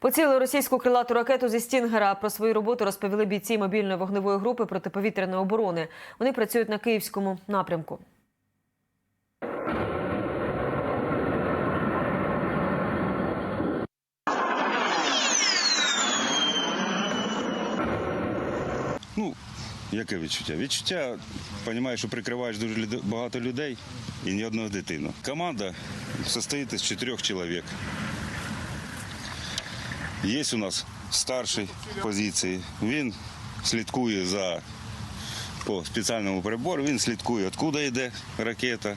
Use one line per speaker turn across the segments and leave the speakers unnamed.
Поцілили російську крилату ракету зі Стінгера. Про свою роботу розповіли бійці мобільної вогневої групи протиповітряної оборони. Вони працюють на київському напрямку.
Ну, яке відчуття? Відчуття, розумієш, що прикриваєш дуже багато людей і ні одного дитину. Команда состоїть із чотирьох чоловік. Є у нас старший позиції. Він слідкує за по спеціальному прибору, він слідкує, откуда йде ракета,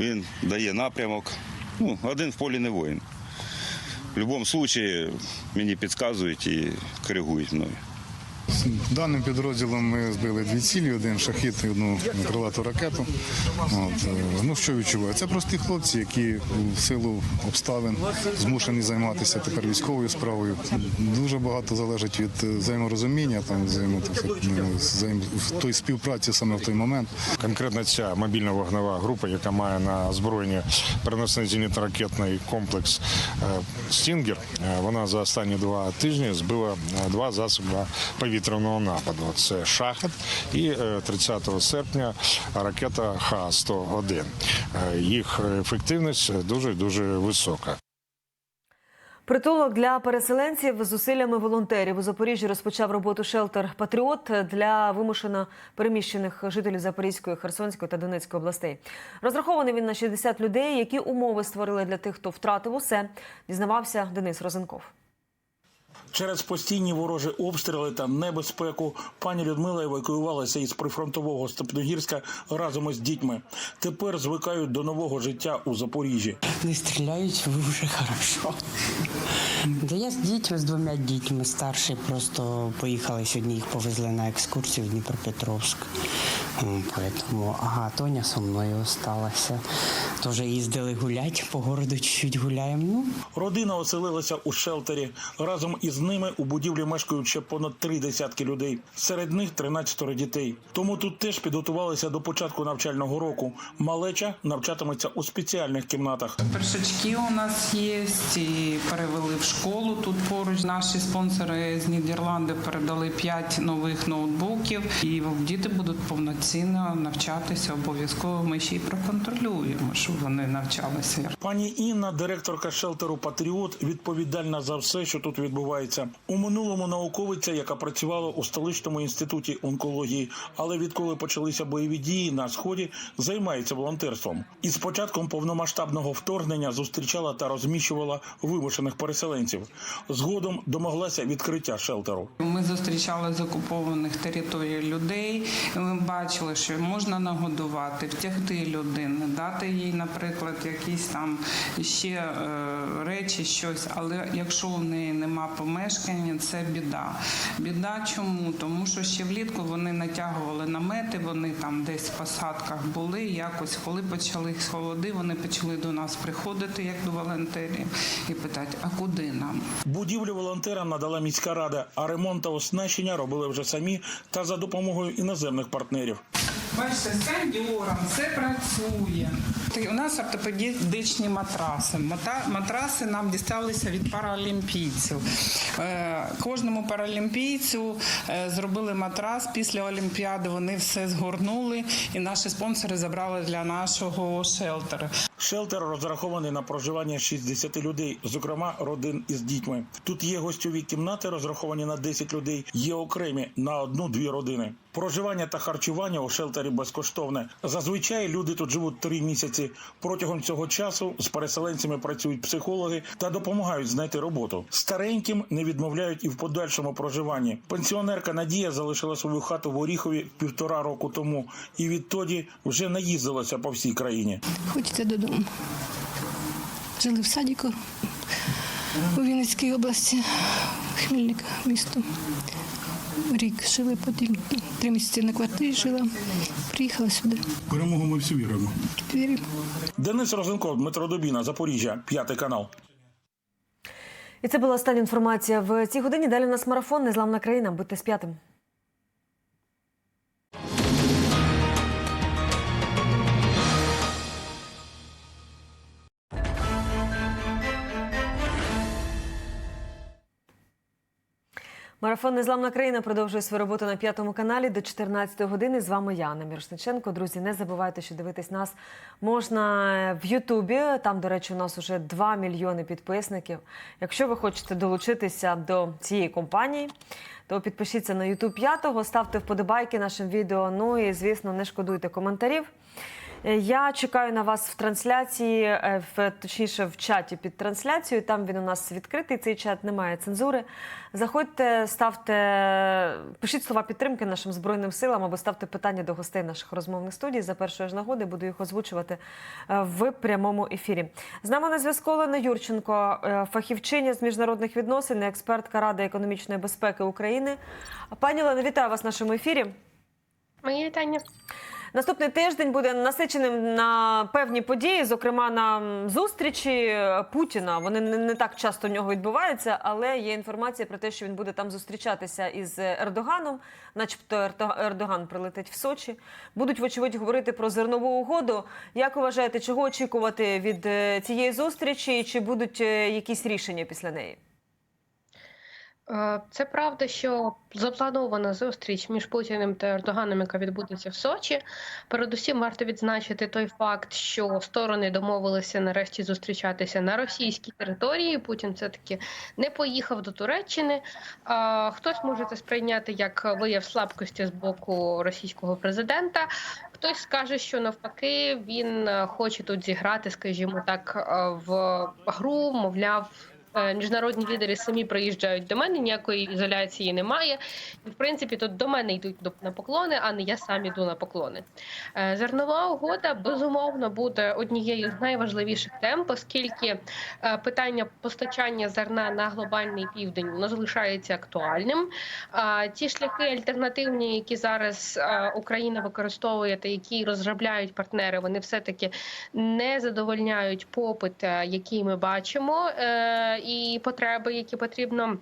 він дає напрямок. Ну, один в полі не воїн. В будь-якому випадку мені підказують і коригують мною.
Даним підрозділом ми збили дві цілі, один шахід і одну крилату ракету. От, е, ну що відчуваю? Це прості хлопці, які в силу обставин змушені займатися тепер військовою справою. Дуже багато залежить від е, взаєморозуміння, там взаємо, в той співпраці саме в той момент.
Конкретно ця мобільна вогнева група, яка має на озброєнні переносний зенітно-ракетний комплекс е, Стінгер, вона за останні два тижні збила два засоби повітряного нападу. Це шахет і е, 30 серпня ракета Х-101. Е, Їх ефективність дуже дуже висока.
Притулок для переселенців з зусиллями волонтерів у Запоріжжі розпочав роботу шелтер Патріот для вимушено переміщених жителів Запорізької, Херсонської та Донецької областей. Розрахований він на 60 людей. Які умови створили для тих, хто втратив усе, дізнавався Денис Розенков.
Через постійні ворожі обстріли та небезпеку пані Людмила евакуювалася із прифронтового Степногірська разом із дітьми. Тепер звикають до нового життя у Запоріжжі.
Не стріляють вже хорошо. Да я з дітьми, з двома дітьми старші, просто поїхали сьогодні, їх повезли на екскурсію в Дніпропетровськ. Поэтому, ага, Тоня со мною осталася. Теж їздили гулять, по городу чуть-чуть гуляємо. Ну,
Родина оселилася у шелтері. Разом із ними у будівлі мешкають ще понад три десятки людей. Серед них 13 дітей. Тому тут теж підготувалися до початку навчального року. Малеча навчатиметься у спеціальних кімнатах.
Першачки у нас є і перевели в школу тут поруч. Наші спонсори з Нідерланди передали 5 нових ноутбуків, і діти будуть повноцінно навчатися. Обов'язково ми ще й проконтролюємо, щоб вони навчалися.
Пані Інна, директорка шелтеру Патріот, відповідальна за все, що тут відбувається. У минулому науковиця, яка працювала у столичному інституті онкології, але відколи почалися бойові дії на сході, займається волонтерством. І з початком повномасштабного вторгнення зустрічала та розміщувала вимушених переселенців. Згодом домоглася відкриття шелтеру.
Ми зустрічали з окупованих територій людей. Ми бачили, що можна нагодувати, втягти людину, дати їй, наприклад, якісь там ще е, речі, щось. Але якщо в неї нема помешкання, це біда. Біда чому? Тому що ще влітку вони натягували намети, вони там десь в посадках були. Якось, коли почали холоди, вони почали до нас приходити як до волонтерів і питати, а куди нам?
Будівлю волонтерам надала міська рада, а ремонт та оснащення робили вже самі та за допомогою іноземних партнерів.
Бачите, з кондьором все працює. У нас ортопедичні матраси. Матраси нам дісталися від паралімпійців. Е, Кожному паралімпійцю е, зробили матрас після Олімпіади. Вони все згорнули, і наші спонсори забрали для нашого шелтеру.
Шелтер розрахований на проживання 60 людей, зокрема родин із дітьми. Тут є гостьові кімнати, розраховані на 10 людей, є окремі на одну-дві родини. Проживання та харчування у шелтері безкоштовне. Зазвичай люди тут живуть три місяці. Протягом цього часу з переселенцями працюють психологи та допомагають знайти роботу. Стареньким не відмовляють і в подальшому проживанні. Пенсіонерка Надія залишила свою хату в Оріхові півтора року тому, і відтоді вже наїздилася по всій країні.
Хочеться додому. Жили в садіку у Вінницькій області, Хмельник, місто. Рік жили, потім три місяці на квартирі жила. Приїхала сюди.
Перемогу ми всі віримо.
Вірю.
Денис Розенков, Дмитро Дубіна, Запоріжжя, п'ятий канал.
І це була остання інформація в цій годині. Далі у нас марафон Незламна країна. Будьте з п'ятим. Марафон Незламна країна продовжує свою роботу на п'ятому каналі до 14 години. З вами я, Яна Мірошниченко. Друзі, не забувайте, що дивитись нас можна в Ютубі. Там, до речі, у нас уже 2 мільйони підписників. Якщо ви хочете долучитися до цієї компанії, то підпишіться на Ютуб п'ятого, ставте вподобайки нашим відео. Ну і звісно, не шкодуйте коментарів. Е, Я чекаю на вас в трансляції, е, в точніше в чаті під трансляцією. Там він у нас відкритий. Цей чат немає цензури. Заходьте, ставте, пишіть слова підтримки нашим збройним силам або ставте питання до гостей наших розмовних студій. За першої ж нагоди буду їх озвучувати е, в прямому ефірі. З нами на зв'язку Олена Юрченко, фахівчиня з міжнародних відносин, експертка Ради економічної безпеки України. Пані Олена, вітаю вас в нашому ефірі.
Мої вітання.
Наступний тиждень буде насиченим на певні події, зокрема на зустрічі Путіна. Вони не, не так часто в нього відбуваються, але є інформація про те, що він буде там зустрічатися із Ердоганом, начебто Ердоган прилетить в Сочі. Будуть, вочевидь, говорити про зернову угоду. Як вважаєте, чого очікувати від е, цієї зустрічі, чи будуть е, якісь рішення після неї?
Е, Це правда, що запланована зустріч між Путіним та Ердоганом, яка відбудеться в Сочі. Передусім варто відзначити той факт, що сторони домовилися нарешті зустрічатися на російській території. Путін все таки не поїхав до Туреччини. Хтось може це сприйняти як вияв слабкості з боку російського президента. Хтось скаже, що навпаки він е, хоче тут зіграти, скажімо так, е, в гру, мовляв. Міжнародні лідери самі приїжджають до мене, ніякої ізоляції немає. І в принципі тут до мене йдуть на поклони, а не я сам іду на поклони. Е, Зернова угода безумовно буде однією з найважливіших тем, оскільки е, питання постачання зерна на глобальний південь воно залишається актуальним. Ті шляхи альтернативні, які зараз е, Україна використовує та які розробляють партнери, вони все таки не задовольняють попит, який ми бачимо, і потреби, які потрібно.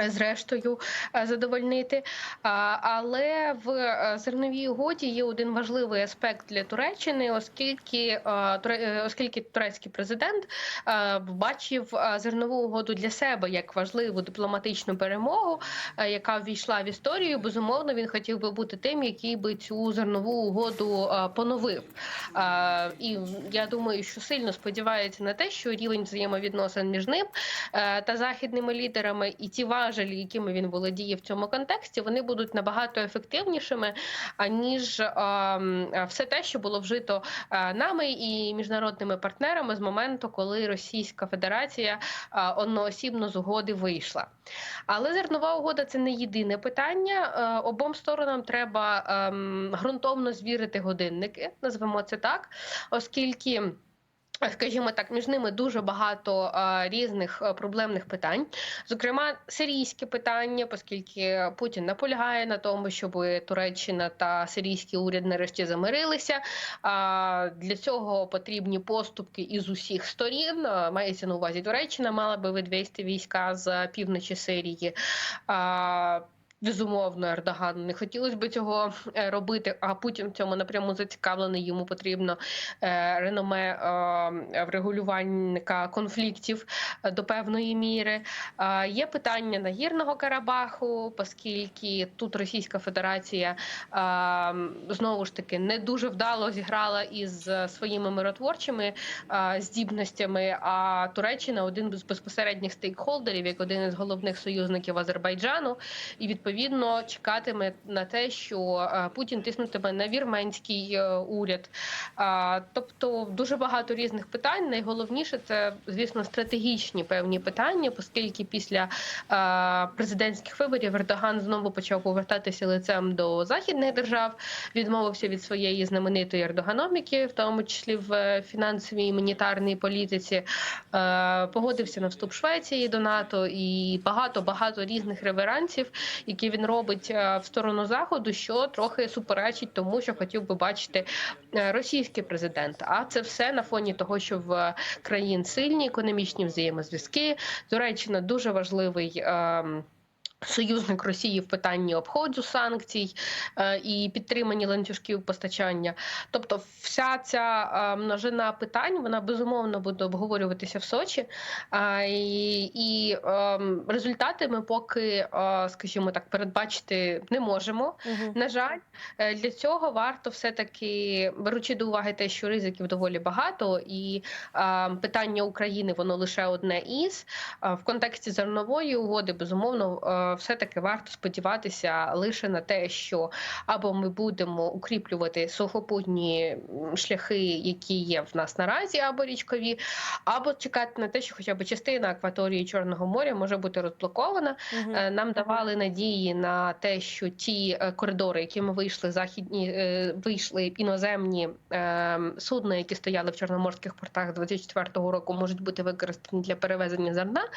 Е, Зрештою е, задовольнити, але в е, зерновій угоді є один важливий аспект для Туреччини, оскільки е, е, оскільки турецький президент е, бачив е, зернову угоду для себе як важливу дипломатичну перемогу, е, яка ввійшла в історію. Безумовно, він хотів би бути тим, який би цю зернову угоду е, поновив. Е, І я думаю, що сильно сподівається на те, що рівень взаємовідносин між ним е, та західними лідерами і ті важелі, якими він володіє в цьому контексті, вони будуть набагато ефективнішими аніж е, все те, що було вжито нами і міжнародними партнерами з моменту, коли Російська Федерація одноосібно з угоди вийшла. Але зернова угода це не єдине питання. Обом сторонам треба ем, ґрунтовно звірити годинники, назвемо це так, оскільки. Скажімо так, між ними дуже багато е, різних е, проблемних питань, зокрема сирійське питання, оскільки Путін наполягає на тому, щоб Туреччина та сирійський уряд нарешті замирилися. А для цього потрібні поступки із усіх сторін. Е, Мається на увазі Туреччина мала би відвести війська з півночі Сирії. А, Безумовно, Ердогану не хотілося б цього е, робити, а Путін цьому напряму зацікавлений. Йому потрібно е, реноме е, врегулювальника конфліктів до певної міри. Є питання Нагірного Карабаху, оскільки тут Російська Федерація знову ж таки не дуже вдало зіграла із своїми миротворчими здібностями. А Туреччина один з безпосередніх стейкхолдерів, як один із головних союзників Азербайджану, і відповідно чекатиме на те, що е, Путін тиснутиме на вірменський е, уряд. Тобто дуже багато різних питань. Найголовніше це, звісно, стратегічні певні питання, оскільки після е, президентських виборів Ердоган знову почав повертатися лицем до західних держав, відмовився від своєї знаменитої ердоганоміки, в тому числі в фінансовій і монетарній політиці, погодився на вступ Швеції до НАТО і багато багато різних реверансів, які він робить е, в сторону заходу, що трохи суперечить тому, що хотів би бачити е, російський президент. А це все на фоні того, що в країн сильні економічні взаємозв'язки. Туреччина дуже важливий. Союзник Росії в питанні обходу санкцій е, і підтримані ланцюжків постачання. Тобто, вся ця е, множина питань вона безумовно буде обговорюватися в Сочі. А, і, результати ми поки, е, скажімо так, передбачити не можемо. На жаль, Е, для цього варто все-таки беручи до уваги те, що ризиків доволі багато, і е, питання України воно лише одне із е, в контексті зернової угоди. Безумовно, е, все-таки варто сподіватися лише на те, що або ми будемо укріплювати сухопутні шляхи, які є в нас наразі, або річкові, або чекати на те, що хоча б частина акваторії Чорного моря може бути розблокована. Е, Нам давали надії на те, що ті е, коридори, якими вийшли західні, е, вийшли іноземні е, судна, які стояли в чорноморських портах 24-го року, можуть бути використані для перевезення зерна,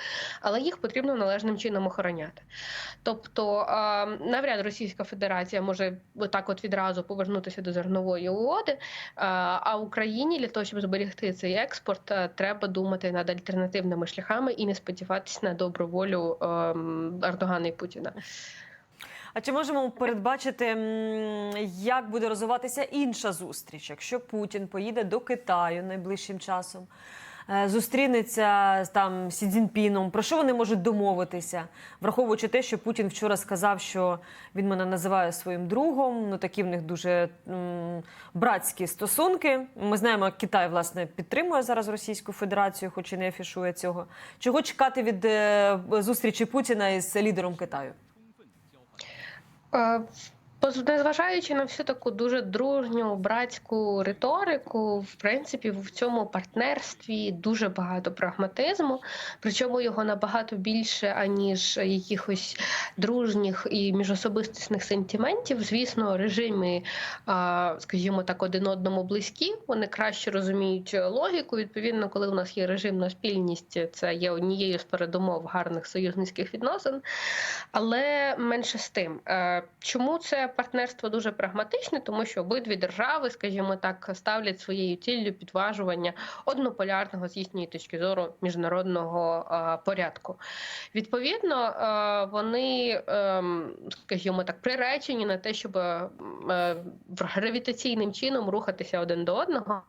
але їх потрібно належним чином охороняти. Тобто е, навряд Російська Федерація може отак от відразу повернутися до зернової угоди. е, А Україні для того, щоб зберегти цей експорт, е, треба думати над альтернативними шляхами і не сподіватися на добру волю ем, Ердогана і Путіна.
А чи можемо передбачити, як буде розвиватися інша зустріч, якщо Путін поїде до Китаю найближчим часом? Е, Зустрінеться там Сі Цзіньпіном, про що вони можуть домовитися, враховуючи те, що Путін вчора сказав, що він мене називає своїм другом. Ну такі в них дуже м, братські стосунки. Ми знаємо, як Китай власне підтримує зараз Російську Федерацію, хоч і не афішує цього. Чого чекати від е, зустрічі Путіна із лідером Китаю?
Незважаючи на всю таку дуже дружню братську риторику, в принципі, в цьому партнерстві дуже багато прагматизму, причому його набагато більше, аніж якихось дружніх і міжособистісних сентиментів. Звісно, режими, скажімо так, один одному близькі, вони краще розуміють логіку. Відповідно, коли у нас є режимна спільність, це є однією з передумов гарних союзницьких відносин. Але менше з тим, Е, чому це партнерство дуже прагматичне? Тому що обидві держави, скажімо так, ставлять своєю ціллю підважування однополярного з їхньої точки зору міжнародного порядку. Відповідно, вони, ем, скажімо так, приречені на те, щоб е, гравітаційним чином рухатися один до одного.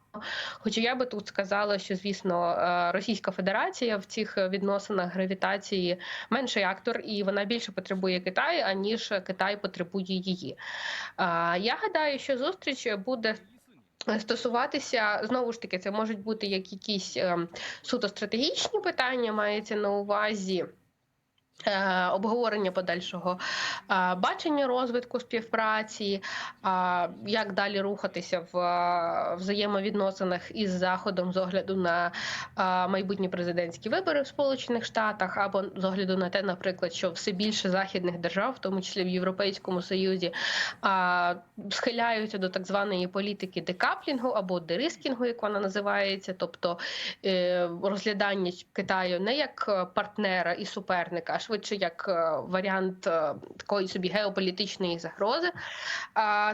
Хоча я би тут сказала, що звісно е, Російська Федерація в цих відносинах гравітації менший актор, і вона більше потребує Китаю, аніж Китай потребує її. А, Я гадаю, що зустріч буде. Стосуватися знову ж таки, це можуть бути як якісь ем, суто стратегічні питання, мається на увазі. Е, Обговорення подальшого е, бачення розвитку співпраці, а, як далі рухатися в е, взаємовідносинах із заходом з огляду на майбутні президентські вибори в Сполучених Штатах, або з огляду на те, наприклад, що все більше західних держав, в тому числі в Європейському Союзі, схиляються до так званої політики декаплінгу або дерискінгу, як вона називається, тобто е, розглядання Китаю не як е, партнера і суперника, швидше як е, варіант е, такої собі геополітичної загрози.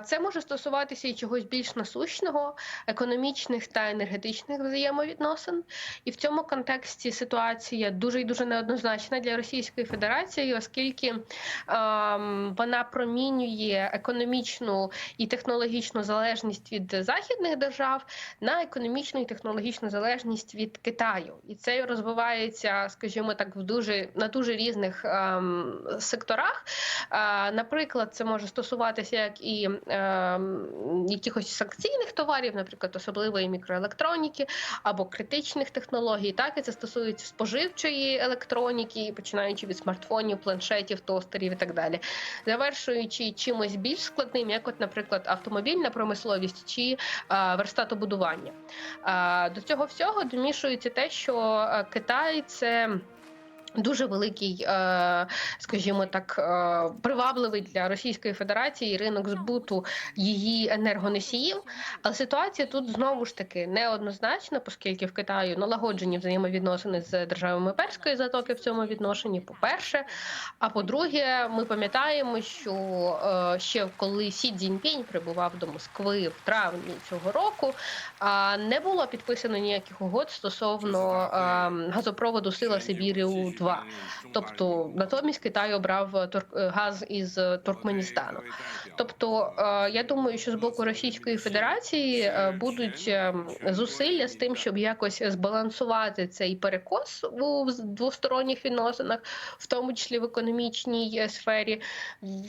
Це може стосуватися і чогось більш насущного, економічних та енергетичних взаємовідносин. І в цьому контексті ситуація дуже і дуже неоднозначна для Російської Федерації, оскільки ем, вона промінює економічну і технологічну залежність від західних держав на економічну і технологічну залежність від Китаю, і це розвивається, скажімо так, в дуже на дуже різних ем, секторах. Е, наприклад, це може стосуватися як і ем, якихось санкційних товарів, наприклад, особливої мікроелектроніки або критичних технологій. Так і це стосується споживчої електроніки, починаючи від смартфонів, планшетів, тостерів і так далі, завершуючи чимось більш складним, як, от, наприклад, автомобільна промисловість чи е, верстатобудування. Е, до цього всього домішується те, що е, Китай це. Дуже великий, е, скажімо так, е, привабливий для Російської Федерації ринок збуту її енергоносіїв. Але ситуація тут знову ж таки неоднозначна, оскільки в Китаю налагоджені взаємовідносини з державами перської затоки в цьому відношенні. По-перше, а по-друге, ми пам'ятаємо, що е, ще коли Сі Цзіньпінь прибував до Москви в травні цього року, не було підписано ніяких угод стосовно е, газопроводу Сила Сибірі у виробництва. Тобто натомість Китай обрав тур- е, газ із е, Туркменістану. Тобто, е, я думаю, що з боку Російської Федерації е, будуть е, зусилля з тим, щоб якось збалансувати цей перекос у двосторонніх відносинах, в тому числі в економічній е, сфері,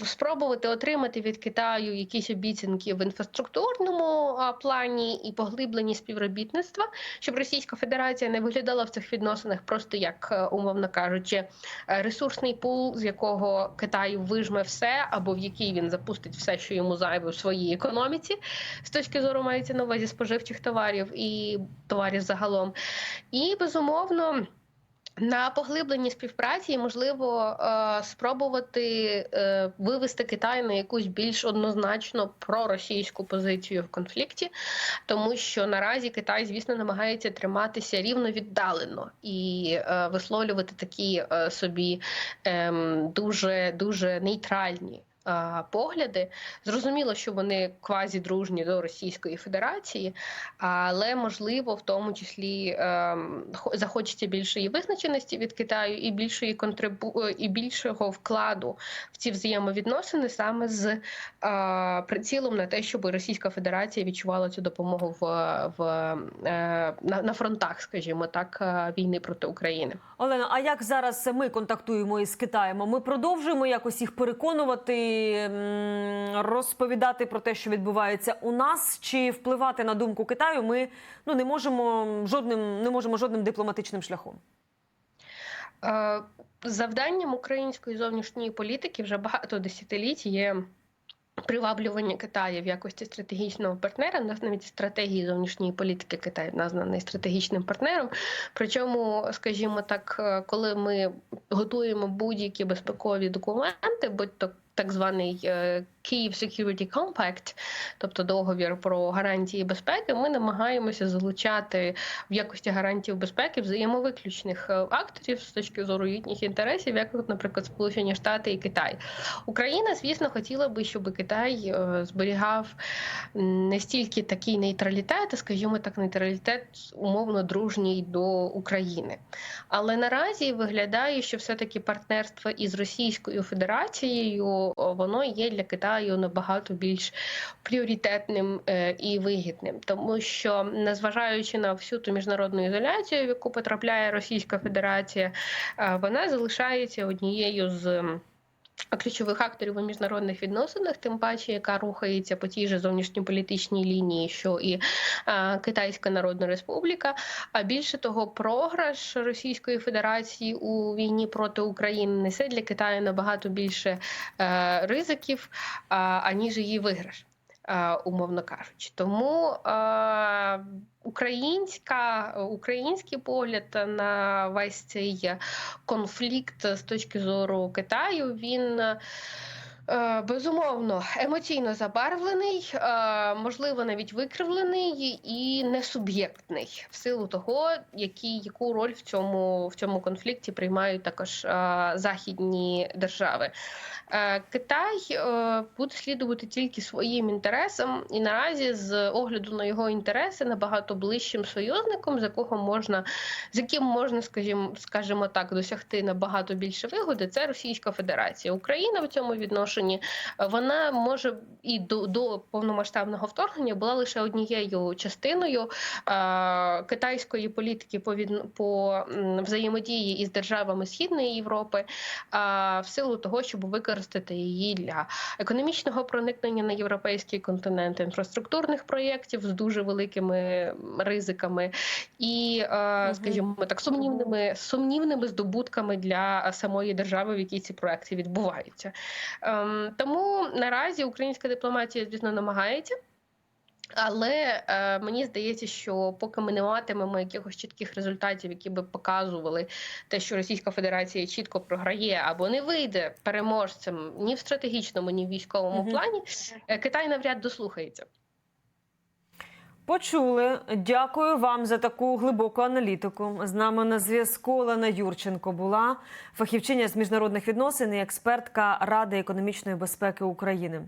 спробувати отримати від Китаю якісь обіцянки в інфраструктурному плані і поглибленні співробітництва, щоб Російська Федерація не виглядала в цих відносинах просто як, е, умовно кажучи, е, ресурсний пул, з якого Китай вижме все, або в який він запустить все, що йому зайве в своїй економіці, з точки зору мається на увазі споживчих товарів і товарів загалом. І безумовно. На поглибленні співпраці можливо е, спробувати е, вивести Китай на якусь більш однозначно проросійську позицію в конфлікті, тому що наразі Китай, звісно, намагається триматися рівно віддалено і е, висловлювати такі собі ем, дуже дуже нейтральні. Погляди зрозуміло, що вони квазі дружні до Російської Федерації, але можливо, в тому числі ем, хо- захочеться більшої визначеності від Китаю і більшої контрибу і більшого вкладу в ці взаємовідносини саме з е, прицілом на те, щоб Російська Федерація відчувала цю допомогу в, в е, на, на фронтах, скажімо так, е, війни проти України.
Олена, а як зараз ми контактуємо із Китаєм? Ми продовжуємо якось їх переконувати, розповідати про те, що відбувається у нас, чи впливати на думку Китаю? Ми ну не можемо жодним, не можемо жодним дипломатичним шляхом.
Е, Завданням української зовнішньої політики вже багато десятиліть є. Приваблювання Китаю в якості стратегічного партнера. Нас навіть стратегії зовнішньої політики Китай назнаний стратегічним партнером. Причому, скажімо так, е, коли ми готуємо будь-які безпекові документи, будь то так званий е, Kyiv Security Compact, тобто договір про гарантії безпеки, ми намагаємося залучати в якості гарантів безпеки взаємовиключних е, акторів з точки зору їхніх інтересів, як, наприклад, Сполучені Штати і Китай. Україна, звісно, хотіла би, щоб Китай е, зберігав не стільки такий нейтралітет, а скажімо так, нейтралітет умовно дружній до України. Але наразі виглядає, що все-таки партнерство із Російською Федерацією воно є для Китаю набагато більш пріоритетним е, і вигідним, тому що незважаючи на всю ту міжнародну ізоляцію, в яку потрапляє Російська Федерація, е, вона залишається однією з. Ключових акторів у міжнародних відносинах, тим паче, яка рухається по тій же зовнішньополітичній лінії, що і е, Китайська Народна Республіка. А більше того, програш Російської Федерації у війні проти України несе для Китаю набагато більше е, ризиків, аніж її виграш. Е, Умовно кажучи, тому е, українська український погляд на весь цей конфлікт з точки зору Китаю він. Е, Безумовно, емоційно забарвлений, е, можливо, навіть викривлений і несуб'єктний в силу того, які, яку роль в цьому, в цьому конфлікті приймають також е, західні держави. Китай буде слідувати тільки своїм інтересам, і наразі, з огляду на його інтереси, набагато ближчим союзником, з якого можна з яким можна, скажімо, скажімо так, досягти набагато більше вигоди, це Російська Федерація. Україна в цьому відношенні е, вона може і до, до повномасштабного вторгнення була лише однією частиною е, китайської політики по від, по взаємодії із державами Східної Європи, е, в силу того, щоб використати її для економічного проникнення на європейський континент, інфраструктурних проєктів з дуже великими ризиками і, е, скажімо так, сумнівними сумнівними здобутками для самої держави, в якій ці проекти відбуваються. Ем, Тому наразі українська дипломатія, звісно, намагається. Але е, мені здається, що поки ми не матимемо якихось чітких результатів, які би показували те, що Російська Федерація чітко програє або не вийде переможцем ні в стратегічному, ні в військовому
Мгм.
плані, е, Китай навряд дослухається.
Почули. Дякую вам за таку глибоку аналітику. З нами на зв'язку Олена Юрченко була фахівчиня з міжнародних відносин і експертка Ради економічної безпеки України.